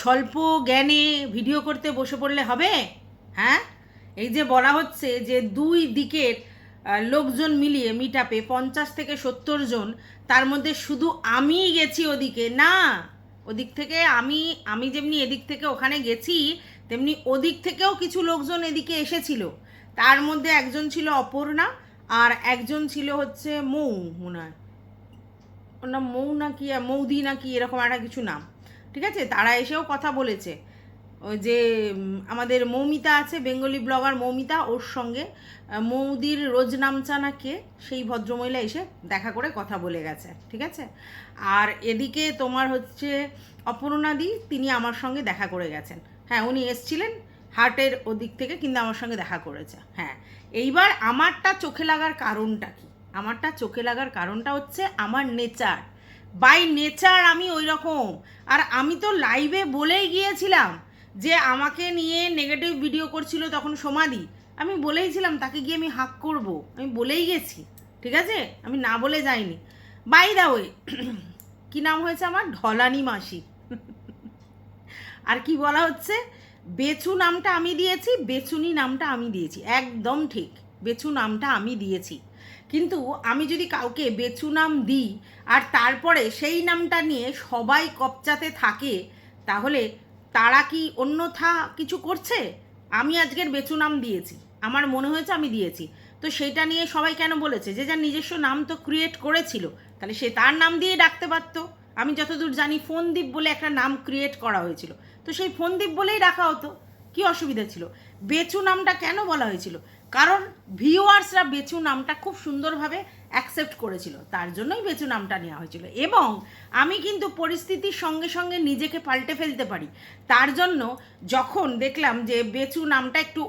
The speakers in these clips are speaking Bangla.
স্বল্প জ্ঞানে ভিডিও করতে বসে পড়লে হবে? হ্যাঁ? এই যে বলা হচ্ছে যে দুই দিকের লোকজন মিলিয়ে মিট আপে পঞ্চাশ থেকে সত্তর জন, তার মধ্যে শুধু আমিই গেছি ওদিকে, না। ওদিক থেকে আমি আমি যেমনি এদিক থেকে ওখানে গেছি, তেমনি ওদিক থেকেও কিছু লোকজন এদিকে এসেছিল। তার মধ্যে একজন ছিল অপর্ণা আর একজন ছিল হচ্ছে মৌ, মনে। হয় ওর নাম মৌ না কি, মৌদি না কি, এরকম একটা কিছু নাম। ঠিক আছে? তারা এসেও কথা বলেছে। ওই যে আমাদের মৌমিতা আছে, বেঙ্গলি ব্লগার মৌমিতা, ওর সঙ্গে মৌদির রোজ নামচা না কে, সেই ভদ্রমহিলা এসে দেখা করে কথা বলে গেছে, ঠিক আছে? আর এদিকে তোমার হচ্ছে অপর্ণাদি তিনি আমার সঙ্গে দেখা করে গেছেন। হ্যাঁ উনি এসছিলেন হার্টের ওদিক থেকে, কিন্তু আমার সঙ্গে দেখা করেছে। হ্যাঁ এইবার আমারটা চোখে লাগার কারণটা কি? আমারটা চোখে লাগার কারণটা হচ্ছে আমার নেচার। বাই নেচার আমি ওই রকম আর আমি তো লাইভে বলেই গিয়েছিলাম যে আমাকে নিয়ে নেগেটিভ ভিডিও করছিল তখন সমাধি। আমি বলেইছিলাম তাকে গিয়ে আমি হাক করব। আমি বলেই গেছি, ঠিক আছে? আমি না বলে যাইনি। বাই দা ওয়ে কী নাম হয়েছে আমার? ঢলানি মাসি। আর কি বলা হচ্ছে? বেচু নামটা আমি দিয়েছি বেচুনি নামটা আমি দিয়েছি। একদম ঠিক বেচু নামটা আমি দিয়েছি। কিন্তু আমি যদি কাউকে বেচু নাম দিই আর তারপরে সেই নামটা নিয়ে সবাই কপচাতে থাকে, তাহলে তারা কি অন্যথা কিছু করছে? আমি আজকের বেচু নাম দিয়েছি, আমার মনে হয়েছে আমি দিয়েছি। তো সেটা নিয়ে সবাই কেন বলেছে? যে যার নিজস্ব নাম তো ক্রিয়েট করেছিল, তাহলে সে তার নাম দিয়ে ডাকতে পারতো। আমি যতদূর জানি ফোনদীপ বলে একটা নাম ক্রিয়েট করা হয়েছিল। তো সেই ফোনদীপ বলেই রাখা হতো, কি অসুবিধা ছিল? বেচু নামটা কেন বলা হয়েছিল? কারণ ভিউয়ার্সরা বেচু নামটা খুব সুন্দরভাবে অ্যাকসেপ্ট করেছিল, তার জন্যই বেচু নামটা নেওয়া হয়েছিল। এবং আমি কিন্তু পরিস্থিতির সঙ্গে সঙ্গে নিজেকে পাল্টে ফেলতে পারি। তার জন্য যখন দেখলাম যে বেচু নামটা একটু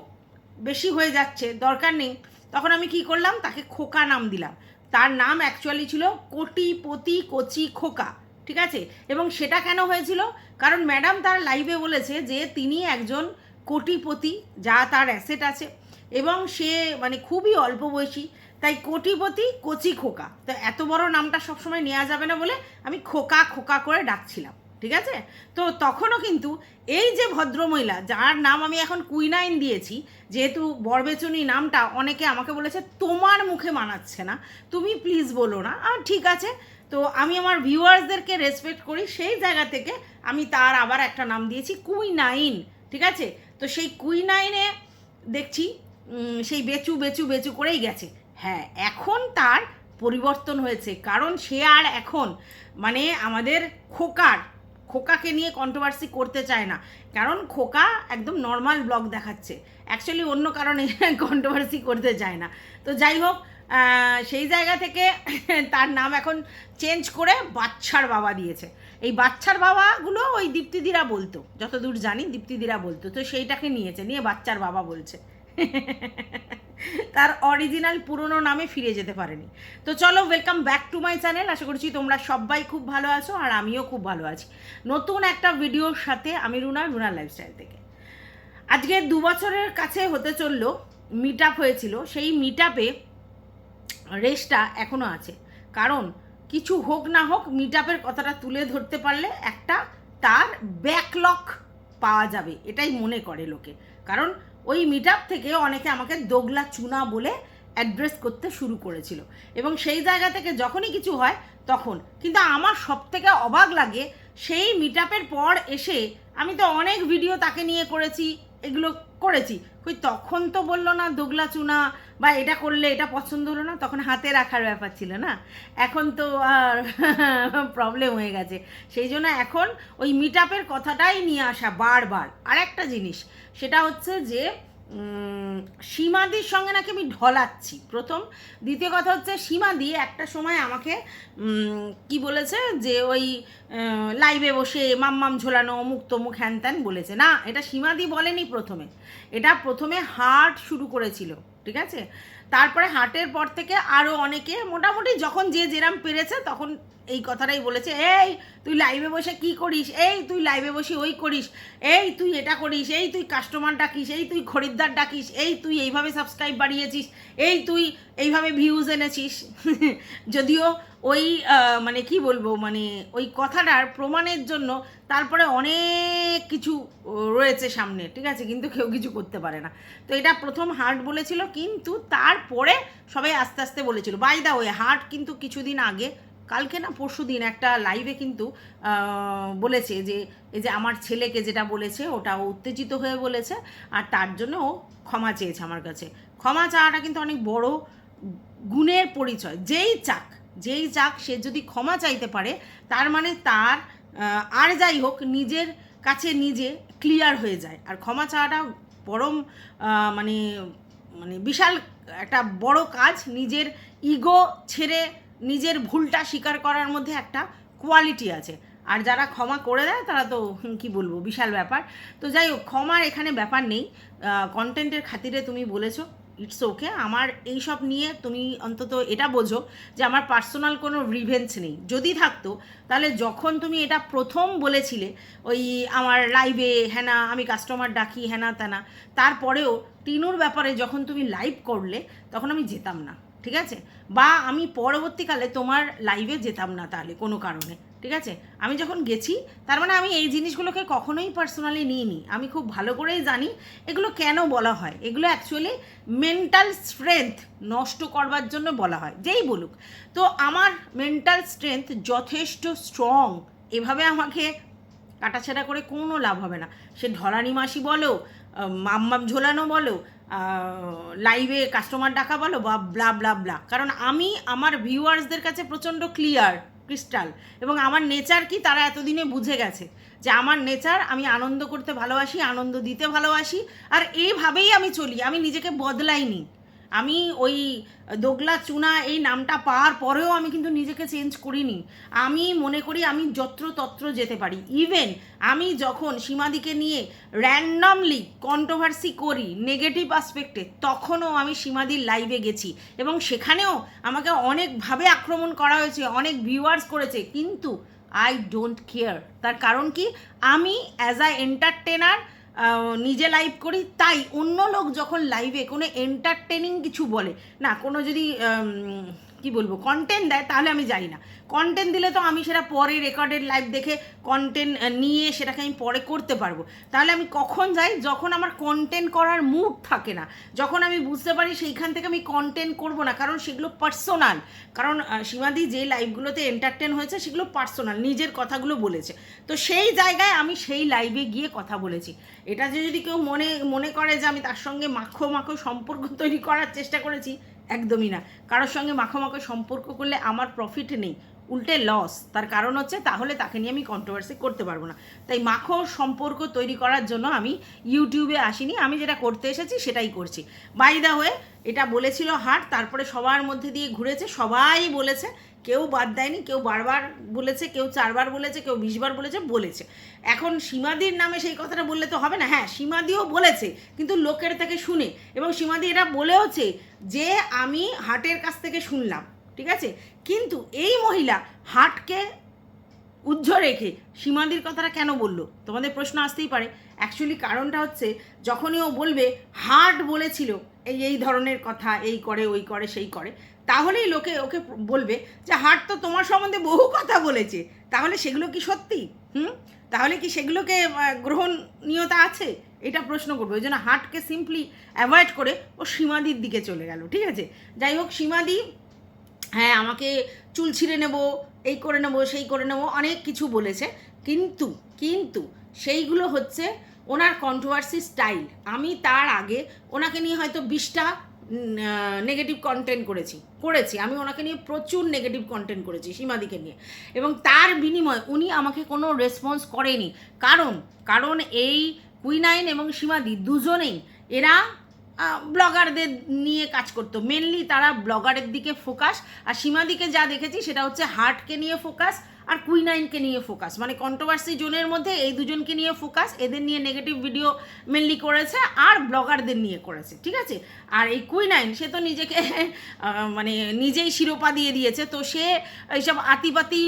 বেশি হয়ে যাচ্ছে, দরকার নেই, তখন আমি কি করলাম? তাকে খোকা নাম দিলাম। তার নাম অ্যাকচুয়ালি ছিল কোটিপতি কচি খোকা, ঠিক আছে? এবং সেটা কেন হয়েছিল? কারণ ম্যাডাম তার লাইভে বলেছে যে তিনি একজন কোটিপতি, যা তার অ্যাসেট আছে। এবং সে মানে খুবই অল্প বয়সী, তাই কোটিপতি কচি খোকা। তো এত বড় নামটা সবসময় নেওয়া যাবে না বলে আমি খোকা খোকা করে ডাকছিলাম, ঠিক আছে? তো তখনও কিন্তু এই যে ভদ্রমহিলা, যার নাম আমি এখন কুইনাইন দিয়েছি, যেহেতু বরবেচনী নামটা অনেকে আমাকে বলেছে, তোমার মুখে মানাচ্ছে না, তুমি প্লিজ বলো না। আর ঠিক আছে। তো আমি আমার ভিউয়ার্সদেরকে রেসপেক্ট করি, সেই জায়গা থেকে আমি তার আবার একটা নাম দিয়েছি কুইনাইন, ঠিক আছে? তো সেই কুইনাইনে দেখছি সেই বেচু বেচু বেচু করেই গেছে। হ্যাঁ এখন তার পরিবর্তন হয়েছে। কারণ সে আর এখন মানে আমাদের খোকার, খোকাকে নিয়ে কন্ট্রোভার্সি করতে চায় না। কারণ খোকা একদম নর্মাল ব্লগ দেখাচ্ছে। অ্যাকচুয়ালি অন্য কারণে কন্ট্রোভার্সি করতে চায় না। তো যাই হোক সেই জায়গা থেকে তার নাম এখন চেঞ্জ করে বাচ্চার বাবা দিয়েছে। এই বাচ্চার বাবাগুলো ওই দীপ্তিদিরা বলতো। যতদূর জানি দীপ্তিদিরা বলতো। তো সেইটাকে নিয়েছে, নিয়ে বাচ্চার বাবা বলছে। তার অরিজিনাল পুরনো নামে ফিরে যেতে পারেনি। তো চলো welcome back to my channel আশা করছি তোমরা সবাই খুব ভালো আছো আর আমিও খুব ভালো আছি। নতুন একটা ভিডিওর সাথে আমি রুনা রুনার লাইফস্টাইল থেকে। আজকে দু বছরের কাছে হতে চলল মিট আপ হয়েছিল। সেই মিট আপে রেসটা এখনও আছে। কারণ কিছু হোক না হোক মিট আপের কথাটা তুলে ধরতে পারলে একটা তার ব্যাকলক পাওয়া যাবে। এটাই মনে করে লোকে। কারণ ওই মিট থেকে অনেকে আমাকে দোগলা চুনা বলে অ্যাড্রেস করতে শুরু করেছিল। এবং সেই জায়গা থেকে যখনই কিছু হয়, তখন। কিন্তু আমার সব থেকে অবাক লাগে, সেই মিট পর এসে আমি তো অনেক ভিডিও তাকে নিয়ে করেছি, এগুলো করেছি। কই তখন তো বলল না দোগলা চুনা বা এটা করলে এটা পছন্দ হলো না, তখন হাতে রাখার ব্যাপার ছিল না। এখন তো আর প্রবলেম হয়ে গেছে। সেই জন্য এখন ওই মিট আপের কথাটাই নিয়ে আসা বারবার। আর একটা জিনিস, সেটা হচ্ছে যে সীমাদির সঙ্গে নাকি আমি ঢলাচ্ছি। প্রথম। দ্বিতীয় কথা হচ্ছে সীমাদি একটা সময় আমাকে কি বলেছে যে ওই লাইভে বসে মাম্মাম ঝোলানো, অমুক তমুক হ্যান ত্যান বলেছে। না, এটা সীমাদি বলেনি প্রথমে। এটা প্রথমে হার্ট শুরু করেছিল। ঠিক আছে? তারপরে হাটের পর থেকে আরও অনেকে মোটামুটি যখন যে যেরাম পেরেছে তখন কথাটাই বলেছে, এই, তুই লাইভে বসে কি করিস? এই, তুই লাইভে বসে ওই করিস? এই, তুই এটা করিস? এই, তুই কাস্টমার ডাকিস? এই, তুই খরিদ্দার ডাকিস? এই, তুই এইভাবে সাবস্ক্রাইব বাড়িয়েছিস? এই, তুই এইভাবে ভিউজ এনেছিস? যদিও ওই মানে কি বলব মানে ওই কথাটার প্রমাণের জন্য তারপরে অনেক কিছু রয়েছে সামনে, ঠিক আছে? কিন্তু কেউ কিছু করতে পারে না। তো এটা প্রথম হার্ট বলেছিল, কিন্তু তারপরে সবাই আস্তে আস্তে বলেছিল। বাই দা ওয়ে হার্ট কিন্তু কিছুদিন আগে কালকে না পরশু দিন একটা লাইভে কিন্তু বলেছে যে, এই যে আমার ছেলেকে যেটা বলেছে, ওটা উত্তেজিত হয়ে বলেছে, আর তার জন্য ও ক্ষমা চেয়েছে আমার কাছে। ক্ষমা চাওয়াটা কিন্তু অনেক বড় গুণের পরিচয়। যেই চাক যেই চাক, সে যদি ক্ষমা চাইতে পারে, তার মানে তার আর যাই হোক, নিজের কাছে নিজে ক্লিয়ার হয়ে যায়। আর ক্ষমা চাওয়াটা পরম মানে মানে বিশাল একটা বড় কাজ নিজের ইগো ছেড়ে নিজের ভুলটা স্বীকার করার মধ্যে একটা কোয়ালিটি আছে। আর যারা ক্ষমা করে দেয়, তারা তো কি বলব, বিশাল ব্যাপার। তো যাই হোক, ক্ষমার এখানে ব্যাপার নেই। কন্টেন্টের খাতিরে তুমি বলেছ ইটস ওকে আমার এই সব নিয়ে তুমি অন্তত এটা বোঝো যে আমার পার্সোনাল কোনো রিভেঞ্চ নেই। যদি থাকতো, তাহলে যখন তুমি এটা প্রথম বলেছিলে, ওই আমার লাইভে হ্যানা, আমি কাস্টমার ডাকি, হ্যানা, ত্যানা, তারপরেও টিনুর ব্যাপারে যখন তুমি লাইভ করলে, তখন আমি যেতাম না। ঠিক আছে? বা আমি পরবর্তীকালে তোমার লাইভে যেতাম না তাহলে কোনো কারণে, ঠিক আছে? আমি যখন গেছি, তার মানে আমি এই জিনিসগুলোকে কখনোই পার্সোনালি নিইনি। আমি খুব ভালো করেই জানি এগুলো কেন বলা হয়। এগুলো অ্যাকচুয়ালি মেন্টাল স্ট্রেংথ নষ্ট করবার জন্য বলা হয়, যেই বলুক। তো আমার মেন্টাল স্ট্রেংথ যথেষ্ট স্ট্রং এভাবে আমাকে কাটাছেড়া করে কোনো লাভ হবে না। সে ঢলানি মাসি বলো মাম্মাম ঝোলানো বলো লাইভে কাস্টমার ডাকা বলো, বা ব্লা ব্লা ব্লা কারণ আমি আমার ভিউয়ার্সদের কাছে প্রচণ্ড ক্লিয়ার ক্রিস্টাল এবং আমার নেচার কি, তারা এতদিনে বুঝে গেছে যে আমার নেচার আমি আনন্দ করতে ভালোবাসি, আনন্দ দিতে ভালোবাসি, আর এইভাবেই আমি চলি। আমি নিজেকে বদলাইনি। আমি ওই দোগলা চুনা এই নামটা পাওয়ার পরেও আমি কিন্তু নিজেকে চেঞ্জ করিনি। আমি মনে করি আমি যত্র তত্র যেতে পারি। ইভেন আমি যখন সীমাদিকে নিয়ে র্যান্ডমলি কন্ট্রোভার্সি করি নেগেটিভ আসপেক্টে তখনও আমি সীমাদির লাইভে গেছি। এবং সেখানেও আমাকে অনেকভাবে আক্রমণ করা হয়েছে, অনেক ভিউয়ার্স করেছে। কিন্তু আই ডোন্ট কেয়ার তার কারণ কি? আমি অ্যাজ আ এন্টারটেনার নিজে লাইভ করি, তাই অন্য লোক যখন লাইভে কোনো এন্টারটেনিং কিছু বলে, না, কোনো যদি কি বলব কন্টেন্ট দেয়, তাহলে আমি যাই না। কন্টেন্ট দিলে তো আমি সেটা পরে রেকর্ডেড লাইভ দেখে কন্টেন্ট নিয়ে সেটাকে আমি পরে করতে পারব। তাহলে আমি কখন যাই? যখন আমার কন্টেন্ট করার মুড থাকে না। যখন আমি বুঝতে পারি সেইখান থেকে আমি কন্টেন্ট করব না, কারণ সেগুলো পার্সোনাল কারণ সীমাদি যে লাইভগুলোতে এন্টারটেন হয়েছে, সেগুলো পার্সোনাল নিজের কথাগুলো বলেছে। তো সেই জায়গায় আমি সেই লাইভে গিয়ে কথা বলেছি। এটা যদি কেউ মনে মনে করে যে আমি তার সঙ্গে মাখো মাখো সম্পর্ক তৈরি করার চেষ্টা করেছি একদমই না। কারোর সঙ্গে মাখো মাখো সম্পর্ক করলে আমার প্রফিট নেই। উল্টে লস তার কারণ হচ্ছে তাহলে তাকে নিয়ে আমি কন্ট্রোভার্সি করতে পারব না। তাই মাখো সম্পর্ক তৈরি করার জন্য আমি ইউটিউবে আসিনি। আমি যেটা করতে এসেছি সেটাই করছি। বাইদা হয়ে এটা বলেছিল হাট, তারপরে সবার মধ্যে দিয়ে ঘুরেছে, সবাই বলেছে কেউ বাদ দেয়নি, কেউ বারবার বলেছে, কেউ চারবার বলেছে, কেউ বিশবার বলেছে বলেছে। এখন সীমাদির নামে সেই কথাটা বললে তো হবে না। হ্যাঁ সীমাদিও বলেছে, কিন্তু লোকের থেকে শুনে। এবং সীমাদি এটা বলেওছে যে আমি হাটের কাছ থেকে শুনলাম, ঠিক আছে? কিন্তু এই মহিলা হাটকে উজ্জ্ব রেখে সীমাদির কথাটা কেন বলল? তোমাদের প্রশ্ন আসতেই পারে। অ্যাকচুয়ালি কারণটা হচ্ছে, যখনই ও বলবে হার্ট বলেছিল, এই এই ধরনের কথা, এই করে, ওই করে, সেই করে তাহলেই লোকে ওকে বলবে যে, হাট তো তোমার সম্বন্ধে বহু কথা বলেছে। তাহলে সেগুলো কি সত্যি? হুম? তাহলে কি সেগুলোকে গ্রহণীয়তা আছে? এটা প্রশ্ন করব। ওই জন্য হাটকে সিম্পলি অ্যাভয়েড করে ও সীমাদির দিকে চলে গেল, ঠিক আছে? যাই হোক, সীমাদি হ্যাঁ আমাকে চুল ছিঁড়ে নেব, এই করে নেব, সেই করে নেব, অনেক কিছু বলেছে। কিন্তু কিন্তু সেইগুলো হচ্ছে ওনার কন্ট্রোভার্সি স্টাইল আমি তার আগে ওনাকে নিয়ে হয়তো বিশটা নেগেটিভ কন্টেন্ট করেছি করেছি। আমি ওনাকে নিয়ে প্রচুর নেগেটিভ কন্টেন্ট করেছি, সীমাদিকে নিয়ে। এবং তার বিনিময়ে উনি আমাকে কোনো রেসপন্স করেনি। কারণ কারণ এই কুইনাইন এবং সীমাদি দুজনেই এরা ব্লগারদের নিয়ে কাজ করতো। মেনলি তারা ব্লগারের দিকে ফোকাস আর সীমাদিকে যা দেখেছি সেটা হচ্ছে হার্টকে নিয়ে ফোকাস আর কুইনাইনকে নিয়ে ফোকাস মানে কন্ট্রোভার্সি জোনের মধ্যে এই দুজনকে নিয়ে ফোকাস এদের নিয়ে নেগেটিভ ভিডিও মেনলি করেছে আর ব্লগারদের নিয়ে করেছে, ঠিক আছে? আর এই কুইনাইন, সে তো নিজেকে মানে নিজেই শিরোপা দিয়ে দিয়েছে, তো সে এইসব আতিপাতি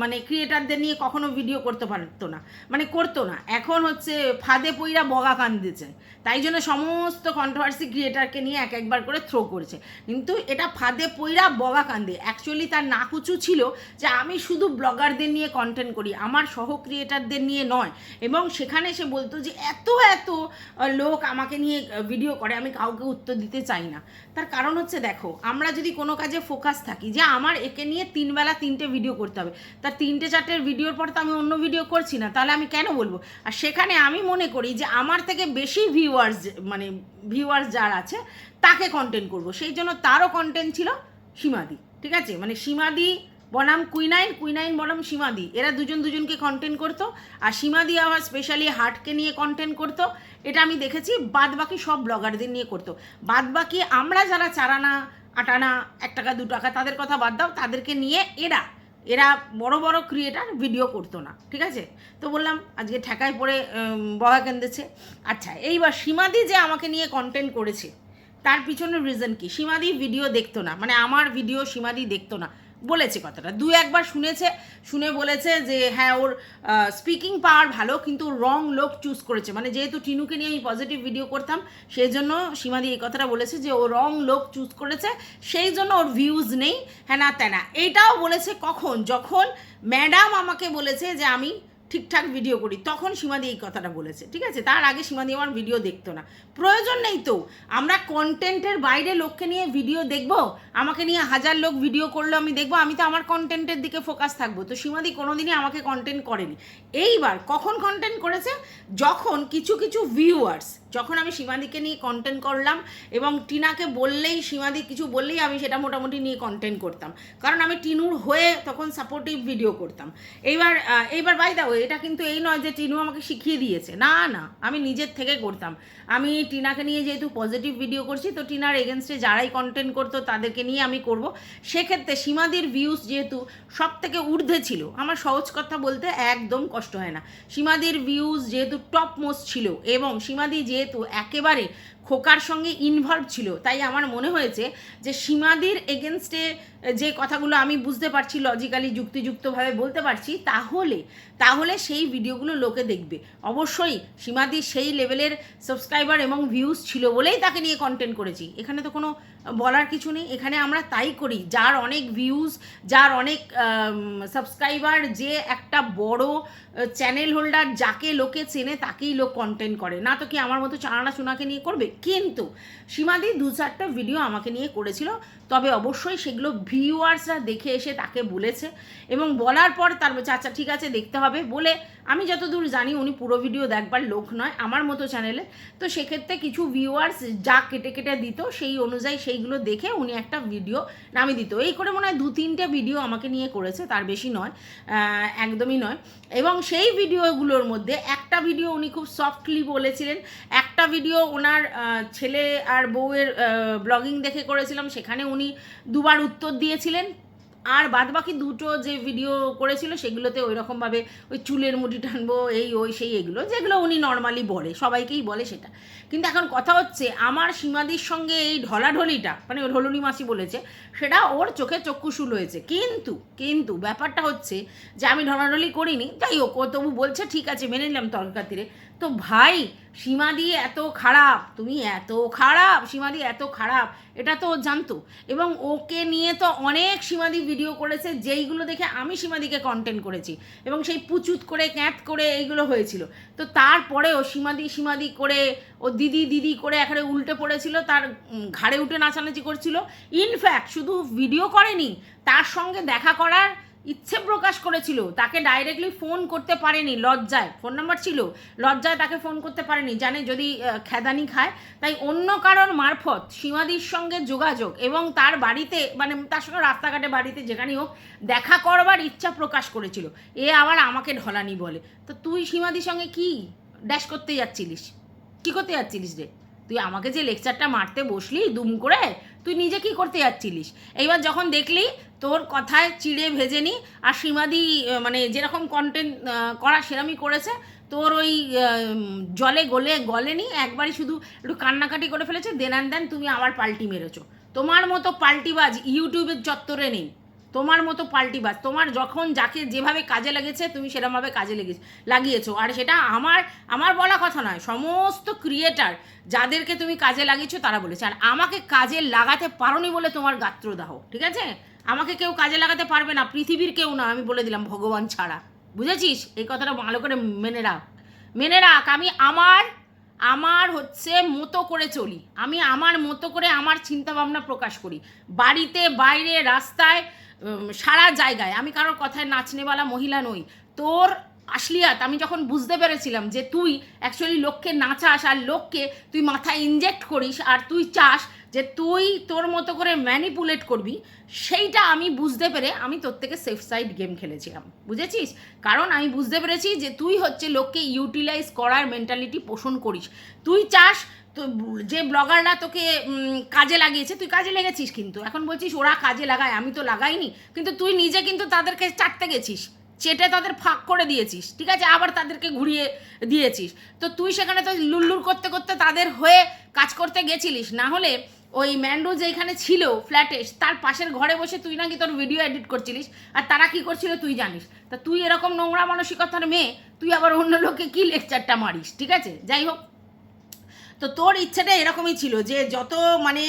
মানে ক্রিয়েটারদের নিয়ে কখনো ভিডিও করতে পারতো না। মানে করতো না। এখন হচ্ছে ফাঁদে পইরা বগা কান্দিছে তাই জন্য সমস্ত কন্ট্রোভার্সি ক্রিয়েটারকে নিয়ে এক একবার করে থ্রো করেছে। কিন্তু এটা ফাঁদে পইরা বগা কান্দে অ্যাকচুয়ালি তার নাকুচু ছিল যে আমি শুধু ব্লগারদের নিয়ে কন্টেন্ট করি, আমার সহ ক্রিয়েটারদের নিয়ে নয়। এবং সেখানে সে বলতো যে এত এত লোক আমাকে নিয়ে ভিডিও করে, আমি কাউকে উত্তর দিতে চাই না। তার কারণ হচ্ছে দেখো, আমরা যদি কোনো কাজে ফোকাস থাকি, যে আমার একে নিয়ে তিনবেলা তিনটে ভিডিও করতে হবে, তার তিনটে চারটের ভিডিওর পর তো আমি অন্য ভিডিও করছি না, তাহলে আমি কেন বলব? আর সেখানে আমি মনে করি যে আমার থেকে বেশি ভিউয়ার্স মানে ভিউয়ার্স যার আছে, তাকে কন্টেন্ট করব। সেই জন্য তারও কন্টেন্ট ছিল সীমাদি, ঠিক আছে? মানে সীমাদি বনাম কুইনাইন কুইনাইন বনাম সীমাদি। এরা দুজন দুজনকে কন্টেন্ট করতো, আর সীমাদি আবার স্পেশালি হার্টকে নিয়ে কন্টেন্ট করতো। এটা আমি দেখেছি বাদ বাকি সব ব্লগারদের নিয়ে করতো। বাদ বাকি আমরা যারা চারানা, আটানা, এক টাকা, দু টাকা, তাদের কথা বাদ দাও, তাদেরকে নিয়ে এরা এরা বড় বড় ক্রিয়েটার ভিডিও করতো না, ঠিক আছে? তো বললাম, আজকে ঠেকায় পড়ে বগা কেন্দেছে। আচ্ছা এইবার সীমাদি যে আমাকে নিয়ে কন্টেন্ট করেছে, তার পিছনের রিজন কি? সীমাদি ভিডিও দেখতো না মানে আমার ভিডিও সীমাদি দেখতো না। বলেছে কথাটা। দু একবার শুনেছে, শুনে বলেছে যে হ্যাঁ ওর স্পিকিং পাওয়ার ভালো, কিন্তু রং লোক চুজ করেছে। মানে যেহেতু টিনুকে নিয়ে আমি পজিটিভ ভিডিও করতাম, সেই জন্য সীমাদি এই কথাটা বলেছে যে, ও রং লোক চুজ করেছে, সেই জন্য ওর ভিউজ নেই হ্যাঁ না তেনা এটাও বলেছে কখন? যখন ম্যাডাম আমাকে বলেছে যে, আমি ঠিকঠাক ভিডিও করি, তখন সীমাদি এই কথাটা বলেছে, ঠিক আছে? তার আগে সীমাদি আমার ভিডিও দেখতো না। প্রয়োজন নেই তো, আমরা কন্টেন্টের বাইরে লোককে নিয়ে ভিডিও দেখব, আমাকে নিয়ে হাজার লোক ভিডিও করলে, আমি দেখব, আমি তো আমার কন্টেন্টের দিকে ফোকাস থাকব। তো সীমাদি কোনোদিনই আমাকে কন্টেন্ট করেনি। এইবার কখন কন্টেন্ট করেছে? যখন কিছু কিছু ভিউয়ার্স যখন আমি সীমাদিকে নিয়ে কন্টেন্ট করলাম এবং টিনাকে বললেই, সীমাদি কিছু বললেই আমি সেটা মোটামুটি নিয়ে কন্টেন্ট করতাম। কারণ আমি টিনুর হয়ে তখন সাপোর্টিভ ভিডিও করতাম। এইবার এইবার বাই দাও এটা কিন্তু এই নয় যে টিনু আমাকে শিখিয়ে দিয়েছে। না না, আমি নিজের থেকে করতাম। আমি টিনাকে নিয়ে যেহেতু পজিটিভ ভিডিও করছি, তো টিনার এগেনস্টে যারাই কন্টেন্ট করতো তাদেরকে নিয়ে আমি করব। সেক্ষেত্রে সীমাদির ভিউজ যেহেতু সব থেকে ঊর্ধ্বে ছিল, আমার সহজ কথা বলতে একদম কষ্ট হয় না। সীমাদির ভিউজ যেহেতু টপ মোস্ট ছিল এবং সীমাদি যেহেতু একেবারে খোকার সঙ্গে ইনভলভ ছিল। তাই আমার মনে হয়েছে যে সীমাদির এগেনস্টে যে কথাগুলো আমি বুঝতে পারছি লজিক্যালি যুক্তিযুক্তভাবে বলতে পারছি, তাহলে তাহলে সেই ভিডিওগুলো লোকে দেখবে। অবশ্যই সীমাদির সেই লেভেলের সাবস্ক্রাইবার এবং ভিউজ ছিল বলেই তাকে নিয়ে কন্টেন্ট করেছি। এখানে তো কোনো বলার কিছু নেই। এখানে আমরা তাই করি, যার অনেক ভিউজ যার অনেক সাবস্ক্রাইবার যে একটা বড় চ্যানেল হোল্ডার যাকে লোকে চেনে তাকেই লোক কন্টেন্ট করে। না তো কি আমার মতো চারানা চুনাকে নিয়ে করবে? কিন্তু সীমাদি দু চারটা ভিডিও আমাকে নিয়ে করেছিল, তবে অবশ্যই সেগুলো ভিউয়ার্সরা দেখে এসে তাকে বলেছে এবং বলার পর তার আচ্ছা ঠিক আছে, দেখতে হবে। বলে আমি যতদূর জানি উনি পুরো ভিডিও দেখবার লোক নয়, আমার মতো চ্যানেলে তো সেক্ষেত্রে কিছু ভিউয়ার্স যা কেটে কেটে দিত, সেই অনুযায়ী সেইগুলো দেখে উনি একটা ভিডিও নামিয়ে দিত। এই করে মনে হয় দু তিনটে ভিডিও আমাকে নিয়ে করেছে, তার বেশি নয় একদমই নয়। এবং সেই ভিডিওগুলোর মধ্যে একটা ভিডিও উনি খুব সফটলি বলেছিলেন, একটা ভিডিও ওনার ছেলে আর বউয়ের ব্লগিং দেখে করেছিলাম, সেখানে উনি দুবার উত্তর দিয়েছিলেন। আর বাদ বাকি দুটো যে ভিডিও করেছিল সেগুলোতে ওই রকমভাবে ওই চুলের মুঠি টানবো, এই, ওই, সেই, এগুলো, যেগুলো উনি নর্মালি বলে, সবাইকেই বলে সেটা। কিন্তু এখন কথা হচ্ছে আমার সীমাদির সঙ্গে এই ঢলাঢলিটা মানে ওর ঢলুনি মাসি বলেছে, সেটা ওর চোখে চক্ষুশুল হয়েছে। কিন্তু কিন্তু ব্যাপারটা হচ্ছে যে আমি ঢলাঢলি করিনি হোক, ও তবু বলছে, ঠিক আছে, মেনে নিলাম তর্কাতিরে। তো ভাই সীমাদি এত খারাপ, তুমি এত খারাপ সীমাদি এত খারাপ, এটা তো ও জানতো। এবং ওকে নিয়ে তো অনেক সীমাদি ভিডিও করেছে, যেইগুলো দেখে আমি সীমাদিকে কন্টেন্ট করেছি। এবং সেই পুচুত করে, ক্যাঁত করে এইগুলো হয়েছিল। তো তারপরেও সীমাদি সীমাদি করে, ও দিদি দিদি করে এখানে উল্টে পড়েছিল, তার ঘাড়ে উঠে নাচানাচি করছিল। ইনফ্যাক্ট শুধু ভিডিও করেনি, তার সঙ্গে দেখা করার ইচ্ছে প্রকাশ করেছিল। তাকে ডাইরেক্টলি ফোন করতে পারেনি, লজ্জায়। ফোন নাম্বার ছিল, লজ্জায় তাকে ফোন করতে পারেনি। জানে যদি খেদানি খায়, তাই অন্য কারোর মারফত সীমাদির সঙ্গে যোগাযোগ এবং তার বাড়িতে মানে তার সঙ্গে রাস্তাঘাটে, বাড়িতে যেখানেই হোক, দেখা করবার ইচ্ছা প্রকাশ করেছিল। এ আবার আমাকে ঢলানি বলে। তো তুই সীমাদির সঙ্গে কি ড্যাশ করতে যাচ্ছিলিস? কি করতে যাচ্ছিলিস রে? তুই আমাকে যে লেকচারটা মারতে বসলি দুম করে তুই নিজে কি করতে যাচ্ছিলিস? এইবার যখন দেখলি, তোর কথায় চিড়ে ভেজে নি আর সীমাদি মানে যেরকম কন্টেন্ট করা সেরমই করেছে, তোর ওই জলে গলে গলেনি, একবারই শুধু একটু কান্নাকাটি করে ফেলেছে, দেন দেন তুমি আবার পাল্টি মেরেছো। তোমার মতো পাল্টিবাজ ইউটিউবের চত্বরে নেই। তোমার মতো পাল্টিবাজ তোমার যখন যাকে যেভাবে কাজে লেগেছে, তুমি সেরকমভাবে কাজে লেগেছ, লাগিয়েছো। আর সেটা আমার আমার বলা কথা নয়, সমস্ত ক্রিয়েটার যাদেরকে তুমি কাজে লাগিয়েছো, তারা বলেছে। আর আমাকে কাজে লাগাতে পারোনি বলে তোমার গাত্রদাহ, ঠিক আছে? আমাকে কেউ কাজে লাগাতে পারবে না, পৃথিবীর কেউ না, আমি বলে দিলাম, ভগবান ছাড়া। বুঝেছিস? এই কথাটা ভালো করে মেনে রাখ। মেনে রাখ, আমি আমার আমার হচ্ছে মতো করে চলি। আমি আমার মতো করে আমার চিন্তাভাবনা প্রকাশ করি। বাড়িতে, বাইরে, রাস্তায় সারা জায়গায়। আমি কারোর কথায় নাচনেওয়ালা মহিলা নই। তোর আসলিয়াত, আমি যখন বুঝতে পেরেছিলাম যে তুই অ্যাকচুয়ালি লোককে নাচাস আর লোককে তুই মাথায় ইনজেক্ট করিস আর তুই চাস যে তুই তোর মতো করে ম্যানিপুলেট করবি, সেইটা আমি বুঝতে পেরে আমি তোর থেকে সেফ সাইড গেম খেলেছিলাম। বুঝেছিস? কারণ আমি বুঝতে পেরেছি যে তুই হচ্ছে লোককে ইউটিলাইজ করার মেন্টালিটি পোষণ করিস। তুই চাস তো যে ব্লগাররা তোকে কাজে লাগিয়েছে, তুই কাজে লেগেছিস কিন্তু। এখন বলছিস ওরা কাজে লাগায়, আমি তো লাগাইনি। কিন্তু তুই নিজে কিন্তু তাদেরকে চাটতে গেছিস, চেটে তাদের ফাঁক করে দিয়েছিস, ঠিক আছে? আবার তাদেরকে ঘুরিয়ে দিয়েছিস। তো তুই সেখানে তো লুল্লুর করতে করতে তাদের হয়ে কাজ করতে গেছিলিস। না হলে ওই ম্যান্ডো যেখানে ছিল ফ্ল্যাটে তার পাশের ঘরে বসে তুই নাকি তোর ভিডিও এডিট করছিলিস, আর তারা কি করছিল তুই জানিস। তা তুই এরকম নোংরা মানসিকতার মেয়ে, তুই আবার অন্য লোকে কি লেকচারটা মারিস, ঠিক আছে? যাই হোক। তো তোর ইচ্ছেটা এরকমই ছিল যে যত মানে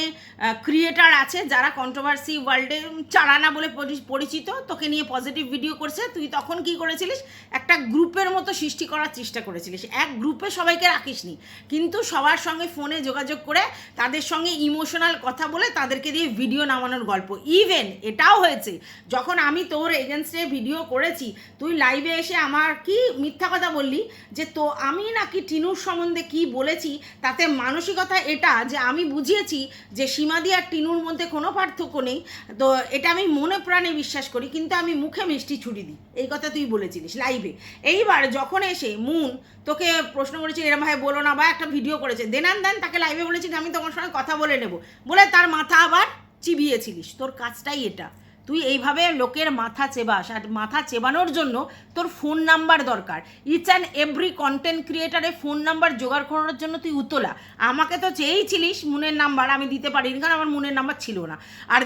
ক্রিয়েটার আছে যারা কন্ট্রোভার্সি ওয়ার্ল্ডে চারানা বলে পরিচিত, তোকে নিয়ে পজিটিভ ভিডিও করছে, তুই তখন কি করেছিলিস? একটা গ্রুপের মতো সৃষ্টি করার চেষ্টা করেছিলিস। এক গ্রুপে সবাইকে রাখিসনি। কিন্তু সবার সঙ্গে ফোনে যোগাযোগ করে তাদের সঙ্গে ইমোশনাল কথা বলে তাদেরকে দিয়ে ভিডিও নামানোর গল্প। ইভেন এটাও হয়েছে, যখন আমি তোর এগেনস্টে ভিডিও করেছি, তুই লাইভে এসে আমার কি মিথ্যা কথা বললি? যে তো আমি নাকি টিনুর সম্বন্ধে কি বলেছি তাতে মানসিকতা এটা যে আমি বুঝিয়েছি যে সীমাদি আর টিনুর মধ্যে কোনো পার্থক্য নেই। তো এটা আমি মনে প্রাণে বিশ্বাস করি, কিন্তু আমি মুখে মিষ্টি ছুরি দিই। এই কথা তুই বলেছিলিস লাইভে এইবার যখন এসে মুন তোকে প্রশ্ন করেছি, এরম ভাই বলো না বা একটা ভিডিও করেছে দেনান দেন তাকে লাইভে বলেছি আমি তোমার সঙ্গে কথা বলে নেব। বলে তার মাথা আবার চিবিয়েছিলিস। তোর কাজটাই এটা। তুই এইভাবে লোকের মাথা চেবাস আর মাথা চেবানোর জন্য তোর ফোন নাম্বার দরকার। ইচ অ্যান্ড এভরি কন্টেন্ট ক্রিয়েটারে ফোন নাম্বার জোগাড় করানোর জন্য তুই উতলা। আমাকে তো চেয়েইছিলিস মুনের নাম্বার আমি দিতে পারিনি কারণ আমার মুনের নাম্বার ছিল না। আর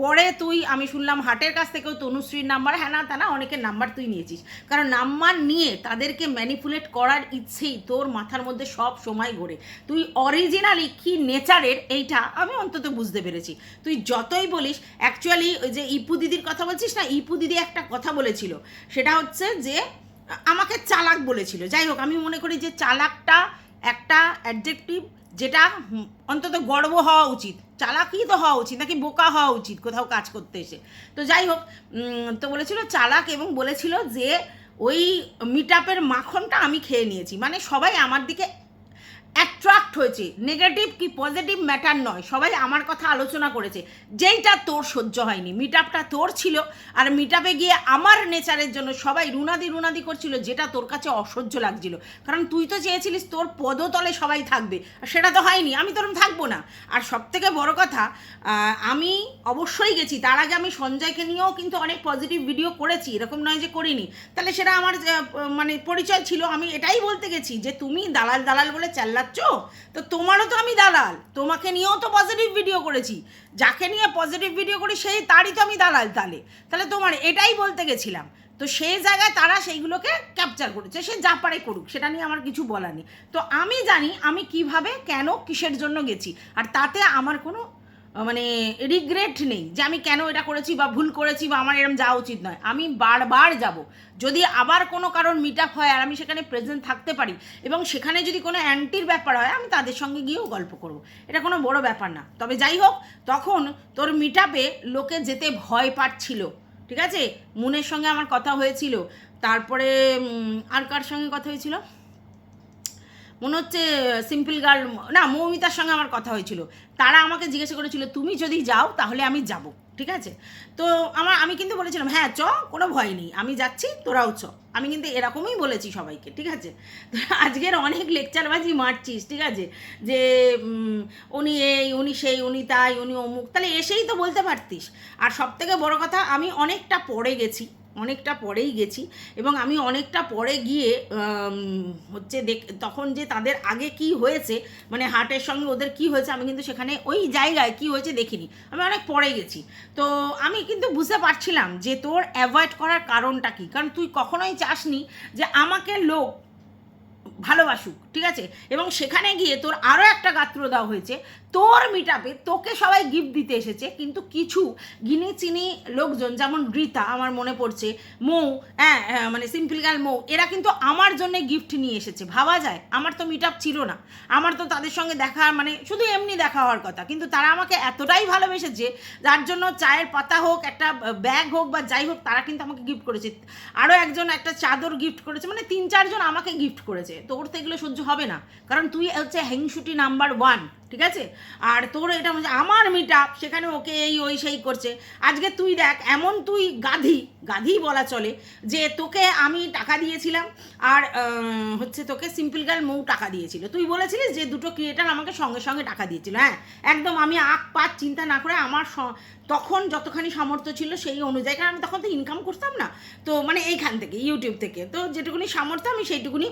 পরে তুই, আমি শুনলাম হাটের কাছ থেকেও তনুশ্রীর নাম্বার হ্যাঁ না তা না, অনেকের নাম্বার তুই নিয়েছিস। কারণ নাম্বার নিয়ে তাদেরকে ম্যানিপুলেট করার ইচ্ছেই তোর মাথার মধ্যে সব সময় ঘোরে। তুই অরিজিনালি কি নেচারের এইটা আমি অন্তত বুঝতে পেরেছি। তুই যতই বলিস অ্যাকচুয়ালি ওই যে ইপু দিদির কথা বলছিস না? ইপু দিদি একটা কথা বলেছিল। সেটা হচ্ছে যে, আমাকে চালাক বলেছিল। যাই হোক, আমি মনে করি যে চালাকটা একটা অ্যাডজেক্টিভ যেটা অন্তত গর্ব হওয়া উচিত। চালাকই তো হওয়া উচিত, নাকি বোকা হওয়া উচিত কোথাও কাজ করতে এসে। তো যাই হোক তো বলেছিল চালাক এবং বলেছিল যে ওই মিট আপের মাখনটা আমি খেয়ে নিয়েছি। মানে সবাই আমার দিকে অ্যাট্রাক্ট হয়েছে। নেগেটিভ কি পজিটিভ ম্যাটার নয়। সবাই আমার কথা আলোচনা করেছে। যেইটা তোর সহ্য হয়নি। মিট আপটা তোর ছিল। আর মিট আপে গিয়ে আমার নেচারের জন্য সবাই রুনাদি রুনাদি করছিল, যেটা তোর কাছে অসহ্য লাগছিল। কারণ তুই তো চেয়েছিলিস তোর পদতলে সবাই থাকবে। আর সেটা তো হয়নি। আমি তোরম থাকব না। আর সব থেকে বড় কথা আমি অবশ্যই গেছি। তার আগে আমি সঞ্জয়কে নিয়েও কিন্তু অনেক পজিটিভ ভিডিও করেছি। এরকম নয় যে করিনি। তাহলে সেটা আমার মানে পরিচয় ছিল। আমি এটাই বলতে গেছি যে তুমি দালাল দালাল বলে চাল্লাচ্ছ তো তোমারও তো আমি দালাল। তোমাকে নিয়েও তো পজিটিভ ভিডিও করেছি। যাকে নিয়ে পজিটিভ ভিডিও করি, সেই তারই তো আমি দালাল তাহলে তাহলে তোমার এটাই বলতে গেছিলাম। তো সেই জায়গায় তারা সেইগুলোকে ক্যাপচার করেছে। সে যা পারে করুক, সেটা নিয়ে আমার কিছু বলার নেই। তো আমি জানি আমি কীভাবে, কেন, কিসের জন্য গেছি। আর তাতে আমার কোনো মানে রিগ্রেট নেই যে আমি কেন এটা করেছি বা ভুল করেছি বা আমার এরম যাওয়া উচিত নয়। আমি বারবার যাব। যদি আবার কোনো কারণ মিট আপ হয় আর আমি সেখানে প্রেজেন্ট থাকতে পারি এবং সেখানে যদি কোনো অ্যান্টির ব্যাপার হয়, আমি তাদের সঙ্গে গিয়েও গল্প করব। এটা কোনো বড় ব্যাপার না। তবে যাই হোক, তখন তোর মিট আপে লোকে যেতে ভয় পাচ্ছিল। ঠিক আছে? মুনের সঙ্গে আমার কথা হয়েছিল। তারপরে আর কার সঙ্গে কথা হয়েছিল? মনে হচ্ছে সিম্পল গার্ল না, মৌমিতার সঙ্গে আমার কথা হয়েছিল। তারা আমাকে জিজ্ঞাসা করেছিল, তুমি যদি যাও, তাহলে আমি যাব। ঠিক আছে? তো আমার, আমি কিন্তু বলেছিলাম হ্যাঁ চ, কোনো ভয় নেই। আমি যাচ্ছি, তোরাও চ। আমি কিন্তু এরকমই বলেছি সবাইকে, ঠিক আছে? আজকের অনেক লেকচারবাজি মারছিস, ঠিক আছে? যে উনি এই, উনি সেই, উনি তাই, উনি অমুক, তাহলে এসেই তো বলতে পারতিস। আর সব থেকে বড় কথা, আমি অনেকটা পড়ে গেছি। অনেকটা পরেই গেছি এবং আমি অনেকটা পরে গিয়ে হচ্ছে দেখ, তখন যে তাদের আগে কি হয়েছে মানে হার্টের সঙ্গে ওদের কি হয়েছে, আমি কিন্তু সেখানে ওই জায়গায় কি হয়েছে দেখিনি। আমি অনেক পরে গেছি। তো আমি কিন্তু বুঝতে পারছিলাম যে তোর অ্যাভয়েড করার কারণটা কি। কারণ তুই কখনোই চাসনি যে আমাকে লোক ভালোবাসুক। ঠিক আছে? এবং সেখানে গিয়ে তোর আরও একটা গাত্র দেওয়া হয়েছে। তোর মিটাপে তোকে সবাই গিফট দিতে এসেছে কিন্তু কিছু গিনি চিনি লোকজন যেমন রীতা আমার মনে পড়ছে মৌ হ্যাঁ হ্যাঁ, মানে সিম্পল গার্ল মৌ এরা কিন্তু আমার জন্য গিফট নিয়ে এসেছে ভাবা যায়? আমার তো মিট ছিল না। আমার তো তাদের সঙ্গে দেখা মানে শুধু এমনি দেখা হওয়ার কথা কিন্তু তারা আমাকে এতটাই ভালোবেসেছে যার জন্য চায়ের পাতা হোক একটা ব্যাগ হোক বা যাই হোক তারা কিন্তু আমাকে গিফট করেছে। আরও একজন একটা চাদর গিফট করেছে মানে তিন চারজন আমাকে গিফট করেছে। তোর তো এগুলো সহ্য হবে না। কারণ তুই হচ্ছে হিংসুটি নাম্বার ওয়ান ঠিক আছে? আর তোর এটা আমার মিট সেখানে ওকে এই, ওই, সেই করছে। আজকে তুই দেখ, এমন তুই গাধি গাধি বলা চলে, যে তোকে আমি টাকা দিয়েছিলাম আর হচ্ছে তোকে সিম্পল গার্ল মৌ টাকা দিয়েছিল। তুই বলেছিলিস যে দুটো ক্রিয়েটার আমাকে সঙ্গে সঙ্গে টাকা দিয়েছিল হ্যাঁ? একদম আমি আখ পাত চিন্তা না করে আমার তখন যতখানি সামর্থ্য ছিল সেই অনুযায়ী, কারণ আমি তখন তো ইনকাম করতাম না। তো মানে এইখান থেকে ইউটিউব থেকে, তো যেটুকুনি সামর্থ্য আমি সেইটুকুনি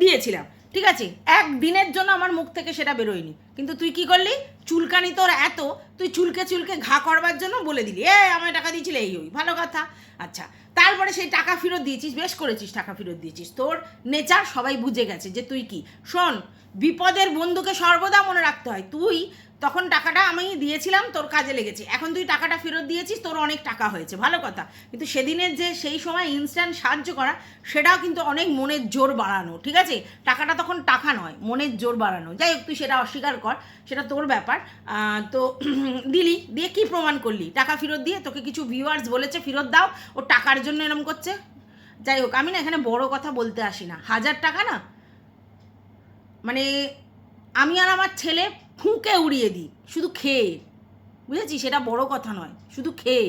দিয়েছিলাম। ঠিক আছে? এক দিনের জন্য আমার মুখ থেকে সেটা বেরোয়নি। কিন্তু তুই কি করলি? চুলকানি তোর এত, তুই চুলকে চুলকে ঘা করবার জন্য বলে দিলি। এ আমায় টাকা দিয়েছিলে, এই ওই, ভালো কথা। আচ্ছা তারপরে সেই টাকা ফেরত দিয়েছিস, বেশ করেছিস টাকা ফেরত দিয়েছিস। তোর নেচার সবাই বুঝে গেছে যে তুই কি? শোন, বিপদের বন্ধুকে সর্বদা মনে রাখতে হয়। তুই তখন টাকাটা আমি দিয়েছিলাম, তোর কাজে লেগেছে। এখন তুই টাকাটা ফেরত দিয়েছিস, তোর অনেক টাকা হয়েছে। ভালো কথা। কিন্তু সেদিনের যে সেই সময় ইনস্ট্যান্ট সাহায্য করা, সেটাও কিন্তু অনেক মনের জোর বাড়ানো, ঠিক আছে? টাকাটা তখন টাকা নয়, মনের জোর বাড়ানো। যাই হোক, তুই সেটা অস্বীকার কর, সেটা তোর ব্যাপার। তো দিলি, দিয়ে কি প্রমাণ করলি? টাকা ফেরত দিয়ে তোকে কিছু ভিউয়ার্স বলেছে, ফেরত দাও, ও টাকার জন্য এরম করছে? যাই হোক, আমি না এখানে বড় কথা বলতে আসি না। হাজার টাকা না? মানে আমি আর আমার ছেলে ফুঁকে উড়িয়ে দিই, শুধু খেয়ে। বুঝেছি সেটা বড় কথা নয়, শুধু খেয়ে।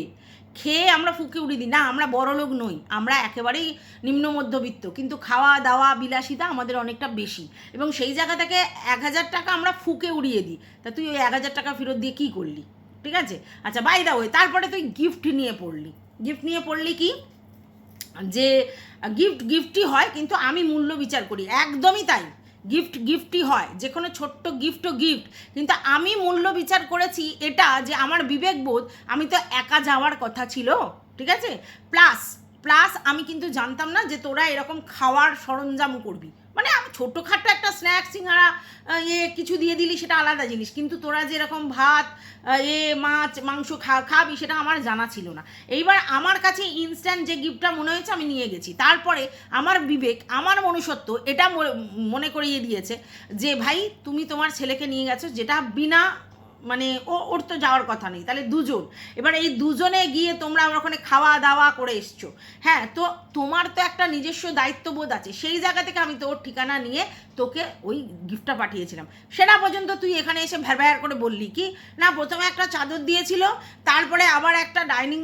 খেয়ে আমরা ফুঁকে উড়িয়ে দিই। না, আমরা বড় লোক নই, আমরা একেবারেই নিম্ন মধ্যবিত্ত। কিন্তু খাওয়া, দাওয়া, বিলাসিতা আমাদের অনেকটা বেশি। এবং সেই জায়গা থেকে এক হাজার টাকা আমরা ফুঁকে উড়িয়ে দিই। তা তুই ওই এক হাজার টাকা ফেরত দিয়ে কী করলি? ঠিক আছে? আচ্ছা বাই দা ওই তারপরে তুই গিফট নিয়ে পড়লি। গিফট নিয়ে পড়লি কি? যে গিফট গিফটই হয়, কিন্তু আমি মূল্য বিচার করি। একদমই তাই। গিফট গিফটই হয়। যে কোনো ছোট্ট গিফটও গিফট কিন্তু আমি মূল্য বিচার করেছি এটা যে আমার বিবেকবোধ আমি তো একা যাওয়ার কথা ছিল, ঠিক আছে? প্লাস প্লাস আমি কিন্তু জানতাম না যে তোরা এরকম খাওয়ার সরঞ্জাম করবি। মানে আমি ছোটোখাটো একটা স্ন্যাক্স সিঙ্গারা ইয়ে কিছু দিয়ে দিলি সেটা আলাদা জিনিস। কিন্তু তোরা যেরকম ভাত এ মাছ, মাংস খা, খাবি সেটা আমার জানা ছিল না। এইবার আমার কাছে ইনস্ট্যান্ট যে গিফটটা মনে হয়েছে আমি নিয়ে গেছি। তারপরে আমার বিবেক, আমার মনুষ্যত্ব এটা মনে করিয়ে দিয়েছে যে, ভাই, তুমি তোমার ছেলেকে নিয়ে গেছো যেটা বিনা মানে ও, ওর তো যাওয়ার কথা নেই, তাহলে দুজন। এবার এই দুজনে গিয়ে তোমরা আমার ওখানে খাওয়া দাওয়া করে এসছো। হ্যাঁ তো তোমার তো একটা নিজস্ব দায়িত্ববোধ আছে, সেই জায়গা থেকে আমি তোর ঠিকানা নিয়ে তোকে ওই গিফটটা পাঠিয়েছিলাম। সেটা পর্যন্ত তুই এখানে এসে ভ্যার করে বললি কি, না, প্রথমে একটা চাদর দিয়েছিল, তারপরে আবার একটা ডাইনিং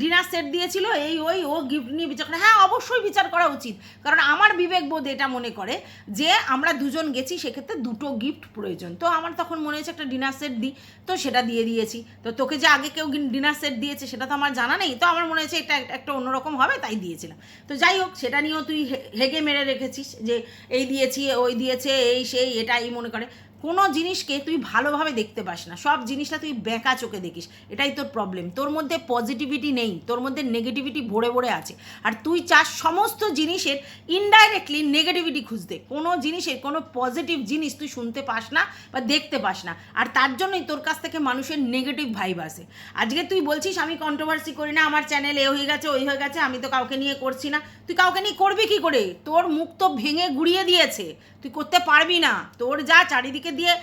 ডিনার সেট দিয়েছিল, এই, ওই, ও গিফট নিয়ে বিচার করে হ্যাঁ অবশ্যই বিচার করা উচিত। কারণ আমার বিবেকবোধ এটা মনে করে যে আমরা দুজন গেছি, সেক্ষেত্রে দুটো গিফট প্রয়োজন। তো আমার তখন মনে হয়েছে একটা ডিনার সেট দিই, তো সেটা দিয়ে দিয়েছি। তো তোকে যে আগে কেউ ডিনার সেট দিয়েছে, সেটা তো আমার জানা নেই। তো আমার মনে হয়েছে এটা একটা- অন্যরকম হবে, তাই দিয়েছিলাম। তো যাই হোক, সেটা নিয়েও তুই হেগে মেরে রেখেছিস যে এই দিয়েছি, ওই দিয়েছে, এই সেই, এটাই মনে করে। কোনো জিনিসকে তুই ভালোভাবে দেখতে পাস না। সব জিনিসটা তুই বেঁকা চোখে দেখিস। এটাই তোর প্রবলেম তোর মধ্যে পজিটিভিটি নেই। তোর মধ্যে নেগেটিভিটি ভরে ভরে আছে। আর তুই চাস সমস্ত জিনিসের ইনডাইরেক্টলি নেগেটিভিটি খুঁজতে। কোনো জিনিসের, কোনো পজিটিভ জিনিস তুই শুনতে পাস না বা দেখতে পাস না। আর তার জন্যই তোর কাছ থেকে মানুষের নেগেটিভ ভাইব আসে। আজকে তুই বলছিস, আমি কন্ট্রোভার্সি করি না। আমার চ্যানেল এ হয়ে গেছে, ওই হয়ে গেছে। আমি তো কাউকে নিয়ে করছি না। তুই কাউকে নিয়ে করবি কি করে? তোর মুখ তো ভেঙে গুড়িয়ে দিয়েছে। তুই করতে পারবি না। তোর যা চারিদিকে তোকে দিয়ে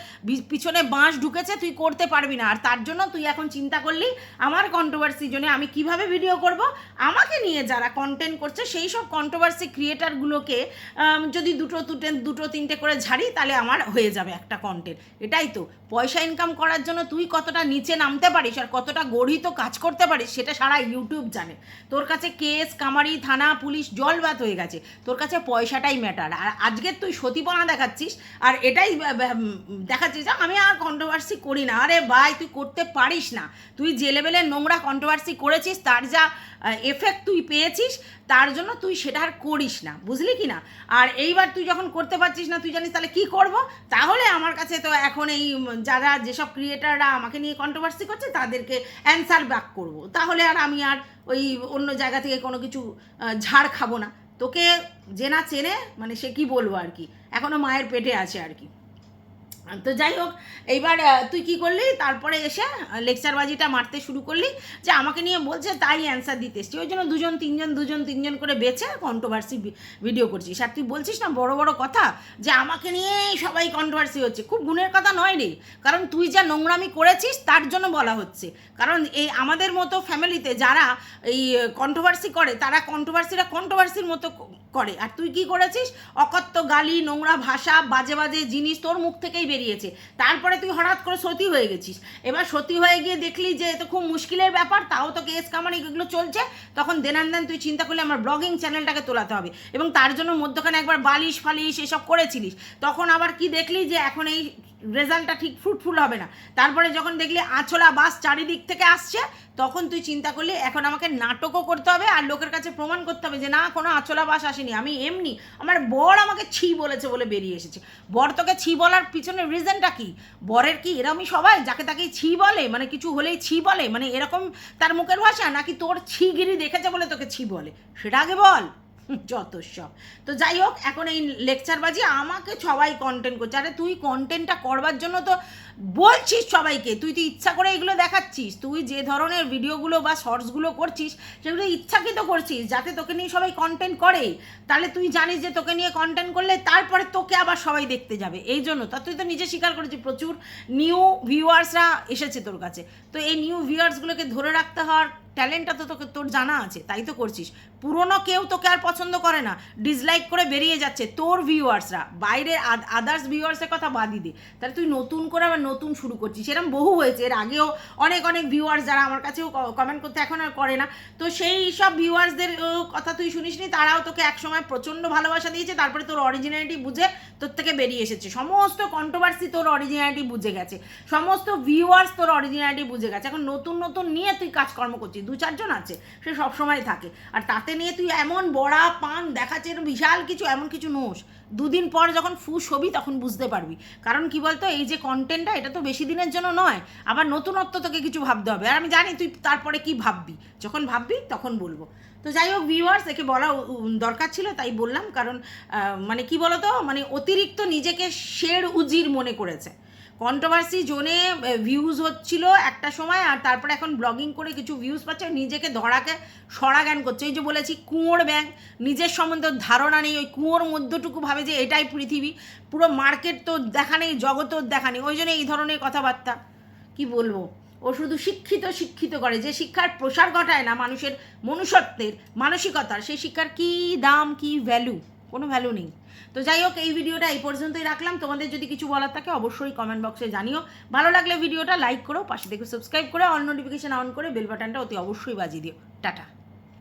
পিছনে বাঁশ ঢুকেছে, তুই করতে পারবি না। আর তার জন্য তুই এখন চিন্তা করলি, আমার কন্ট্রোভার্সির জন্য আমি কীভাবে ভিডিও করব? আমাকে নিয়ে যারা কন্টেন্ট করছে, সেই সব কন্ট্রোভার্সি ক্রিয়েটারগুলোকে যদি দুটো দুটো দুটো তিনটে করে ঝাড়ি, তাহলে আমার হয়ে যাবে একটা কন্টেন্ট এটাই তো। পয়সা ইনকাম করার জন্য তুই কতটা নিচে নামতে পারিস আর কতটা গড়িত কাজ করতে পারিস, সেটা সারা ইউটিউব জানে। তোর কাছে কেস, কামারি, থানা, পুলিশ জলবাত হয়ে গেছে। তোর কাছে পয়সাটাই ম্যাটার আর আজকে তুই সতীপনা দেখাচ্ছিস, আর এটাই দেখাচ্ছিস যে আমি আর কন্ট্রোভার্সি করি না। আরে ভাই, তুই করতে পারিস না। তুই যে লেভেলের নোংরা কন্ট্রোভার্সি করেছিস, তার যা এফেক্ট তুই পেয়েছিস, তার জন্য তুই সেটা আর করিস না। বুঝলি কি না? আর এইবার তুই যখন করতে পারছিস না, তুই জানিস তাহলে কি করব? তাহলে আমার কাছে তো এখন এই যারা যেসব ক্রিয়েটাররা আমাকে নিয়ে কন্ট্রোভার্সি করছে, তাদেরকে অ্যান্সার ব্যাক করব। তাহলে আর আমি আর ওই অন্য জায়গা থেকে কোনো কিছু ঝাড় খাব না। তোকে যে না চেনে মানে সে কি বলব আর কি? এখনও মায়ের পেটে আছে আর কি। তো যাই হোক, এইবার তুই কি করলি? তারপরে এসে লেকচারবাজিটা মারতে শুরু করলি যে আমাকে নিয়ে বলছে তাই অ্যান্সার দিতে এসছি। ওই জন্য দুজন, তিনজন দুজন, তিনজন করে বেছে কন্ট্রোভার্সি ভিডিও করছিস। আর তুই বলছিস না বড় বড় কথা যে আমাকে নিয়েই সবাই কন্ট্রোভার্সি হচ্ছে। খুব গুণের কথা নয় রে। কারণ তুই যা নোংরামি করেছিস, তার জন্য বলা হচ্ছে। কারণ এই আমাদের মতো ফ্যামিলিতে যারা এই কন্ট্রোভার্সি করে, তারা কন্ট্রোভার্সিরা কন্ট্রোভার্সির মতো করে। আর তুই কি করেছিস? অকথ্য গালি, নোংরা ভাষা, বাজে বাজে জিনিস তোর মুখ থেকেই বেরিয়েছে। তারপরে তুই হঠাৎ করে সতী হয়ে গেছিস। এবার সতী হয়ে গিয়ে দেখলি যে তো খুব মুশকিলের ব্যাপার, তাও তো কেস কামানি এগুলো চলছে। তখন দেনান দেন তুই চিন্তা করলে আমার ব্লগিং চ্যানেলটাকে তোলাতে হবে। এবং তার জন্য মধ্যখানে একবার বালিশ ফালিশ এসব করেছিলিস। তখন আবার কি দেখলি যে এখন এই রেজাল্টটা ঠিক ফ্রুটফুল হবে না। তারপরে যখন দেখলি আঁচলা বাস চারিদিক থেকে আসছে, তখন তুই চিন্তা করলি, এখন আমাকে নাটকও করতে হবে আর লোকের কাছে প্রমাণ করতে হবে যে না, কোনো আঁচলা বাস আসেনি। আমি এমনি, আমার বর আমাকে ছি বলেছে বলে বেরিয়ে এসেছে। বর তোকে ছি বলার পিছনে রিজনটা কি? বরের কি এরকমই সবাই যাকে তাকে ছি বলে মানে কিছু হলেই ছি বলে মানে এরকম তার মুখের ভাষা? নাকি তোর ছিগিরি দেখেছে বলে তোকে ছি বলে? সেটা আগে বল। যত সব। তো যাই হোক, এখন এই লেকচারবাজি আমাকে সবাই কন্টেন্ট করছে। আরে তুই কন্টেন্টটা করবার জন্য তো বলছিস সবাইকে, তুই তো ইচ্ছা করে এগুলো দেখাচ্ছিস। তুই যে ধরনের ভিডিওগুলো বা শর্টসগুলো করছিস, সেগুলো ইচ্ছাকৃত করছিস, যাতে তোকে নিয়ে সবাই কন্টেন্ট করে। তাহলে তুই জানিস যে তোকে নিয়ে কন্টেন্ট করলে তারপরে তোকে আবার সবাই দেখতে যাবে। এই জন্য তা তুই তো নিজে স্বীকার করেছিস, প্রচুর নিউ ভিউয়ার্সরা এসেছে তোর কাছে। তো এই নিউ ভিউয়ার্সগুলোকে ধরে রাখতে হওয়ার ট্যালেন্টটা তো তোকে, তোর জানা আছে, তাই তো করছিস। পুরনো কেউ তোকে আর পছন্দ করে না ডিসলাইক করে বেরিয়ে যাচ্ছে তোর ভিউয়ার্সরা বাইরের আদার্স ভিউয়ার্সের কথা বাদই দে। তাহলে তুই নতুন করে আবার নতুন শুরু করছিস। এরকম বহু হয়েছে, এর আগেও অনেক অনেক ভিউয়ার্স যারা আমার কাছেও কমেন্ট করতে এখন আর করে না। তো সেই সব ভিউয়ার্সদের কথা তুই শুনিসনি, তারাও তোকে একসময় প্রচণ্ড ভালোবাসা দিয়েছে, তারপরে তোর অরিজিনালিটি বুঝে তোর থেকে বেরিয়ে এসেছে। সমস্ত কন্ট্রোভার্সি তোর অরিজিনালিটি বুঝে গেছে। সমস্ত ভিউয়ার্স তোর অরিজিনালিটি বুঝে গেছে। এখন নতুন নতুন নিয়ে তুই কাজকর্ম করছিস। দু চারজন আছে, সে সবসময় থাকে। আর তাতে নিয়ে তুই এমন বড়া পান দেখাচ্ছে বিশাল কিছু, এমন কিছু নোস। দুদিন পর যখন ফুস হবি, তখন বুঝতে পারবি। কারণ কি বলতো, এই যে কন্টেন্টটা এটা তো বেশি দিনের জন্য নয়, আবার নতুনত্ব তোকে কিছু ভাবতে হবে। আর আমি জানি তুই তারপরে কি ভাববি। যখন ভাববি, তখন বলব। তো যাই হোক ভিউয়ার্স একে বলা দরকার ছিল, তাই বললাম। কারণ মানে কি বলতো মানে অতিরিক্ত নিজেকে শের উজির মনে করেছে। কন্ট্রোভার্সি জোনে ভিউজ হচ্ছিল একটা সময়, আর তারপরে এখন ব্লগিং করে কিছু ভিউজ পাচ্ছে নিজেকে ধরাকে সরা জ্ঞান করছে। এই যে বলেছি, কুঁয়োর ব্যাং, নিজের সম্বন্ধে ধারণা নেই, ওই কুঁয়োর মধ্যটুকু ভাবে যে এটাই পৃথিবী, পুরো মার্কেট তো দেখা নেই জগতের দেখা নেই, ওই জন্য এই ধরনের কথাবার্তা। কি বলব? ও শুধু শিক্ষিত শিক্ষিত করে, যে শিক্ষার প্রসার ঘটায় না মানুষের মনুষ্যত্বের মানসিকতার, সেই শিক্ষার কি দাম, কি ভ্যালু কোনো ভ্যালু নেই। তো যাই হোক, এই ভিডিওটা এই পর্যন্তই রাখলাম। তোমাদের যদি কিছু বলার থাকে অবশ্যই কমেন্ট বক্সে জানিও। ভালো লাগলে ভিডিওটা লাইক করো, পাশে দেখে সাবস্ক্রাইব করে অল নোটিফিকেশান অন করে বেল বাটনটা অতি অবশ্যই বাজিয়ে দিও। টাটা।